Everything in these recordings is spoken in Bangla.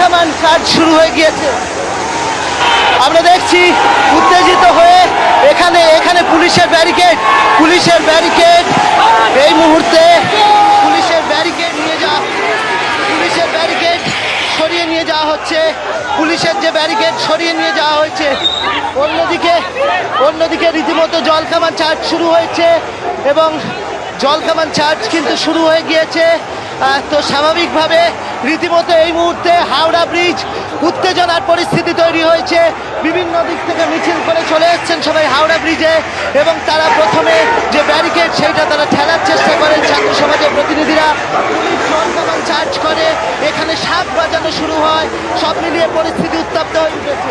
কামান কাজ শুরু হয়ে গিয়েছে। আমরা দেখছি উত্তেজিত হয়ে এখানে এখানে পুলিশের ব্যারিকেড পুলিশের ব্যারিকেড। এই মুহূর্তে পুলিশের ব্যারিকেড নিয়ে যাওয়া পুলিশের ব্যারিকেড সরিয়ে নিয়ে যাওয়া হচ্ছে। পুলিশের যে ব্যারিকেড সরিয়ে নিয়ে যাওয়া হয়েছে, অন্যদিকে অন্যদিকে রীতিমতো জলকামান চার্জ শুরু হয়েছে এবং জলকামান চার্জ কিন্তু শুরু হয়ে গিয়েছে। তো স্বাভাবিকভাবে রীতিমতো এই মুহূর্তে হাওড়া ব্রিজ উত্তেজনার পরিস্থিতি তৈরি হয়েছে। বিভিন্ন দিক থেকে মিছিল করে চলে এসছেন সবাই হাওড়া ব্রিজে এবং তারা প্রথমে যে ব্যারিকেড সেইটা তারা ঠেলার চেষ্টা করেন। ছাত্র সমাজের প্রতিনিধিরা চার্জ করে। এখানে শাক বাজানো শুরু হয়। সব মিলিয়ে পরিস্থিতি উত্তপ্ত হয়ে উঠেছে।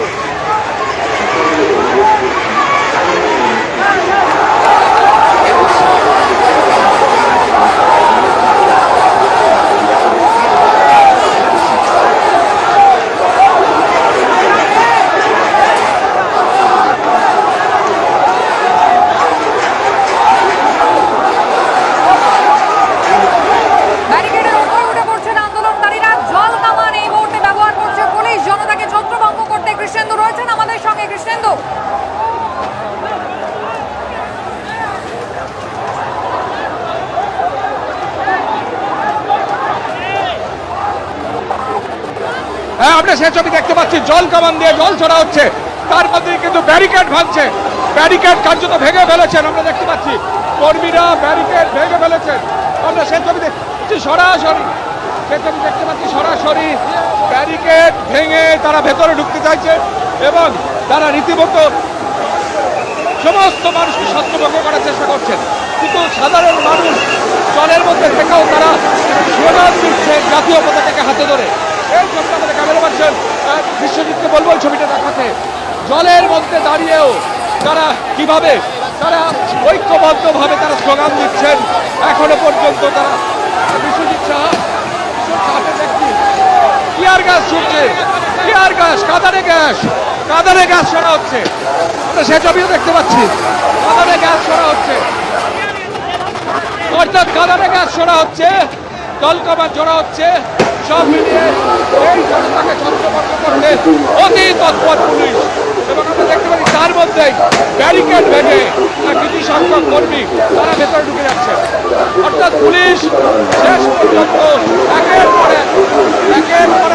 হ্যাঁ আমরা সে ছবি দেখতে পাচ্ছি। জল কামান দিয়ে জল ছড়া হচ্ছে। তার মধ্যে কিন্তু ব্যারিকেড ভাঙছে। ব্যারিকেড কার্যত ভেঙে ফেলেছেন, আমরা দেখতে পাচ্ছি। কর্মীরা ব্যারিকেড ভেঙে ফেলেছেন। আমরা সে ছবি দেখছি সরাসরি। সে ছবি দেখতে পাচ্ছি সরাসরি। ব্যারিকেড ভেঙে তারা ভেতরে ঢুকতে চাইছে এবং তারা রীতিমতো সমস্ত মানুষকে সত্যভঙ্গ করার চেষ্টা করছেন। কিন্তু সাধারণ মানুষ জলের মধ্যে থেকেও তারা স্লোগান দিচ্ছে জাতীয় পতাকাকে হাতে ধরে। বিশ্বজিৎকে বলব ছবিটা দেখাতে। জলের মধ্যে দাঁড়িয়েও তারা কীভাবে তারা ঐক্যবদ্ধভাবে তারা স্লোগান দিচ্ছেন, এখনও পর্যন্ত তারা বিশ্বজিৎ টিয়ার গ্যাস ছুটছে, টিয়ার গ্যাস কাদারে গ্যাস কাদারে গ্যাস ছড়া হচ্ছে। আমরা সে ছবিও দেখতে পাচ্ছি। কাদারে গ্যাস ছড়া হচ্ছে। অর্থাৎ কাদারে গ্যাস ছড়া হচ্ছে জলকামান ছড়া হচ্ছে। সব মিলিয়ে এই জনতাকে ছত্রভঙ্গ করতে অতি তৎপর পুলিশ। এবং আমরা দেখতে পারি তার মধ্যেই ব্যারিকেড ভেঙে কিছু সংখ্যক কর্মী তারা ভেতরে ঢুকে যাচ্ছে। অর্থাৎ পুলিশ শেষ পর্যন্ত একের পর এক, একের পর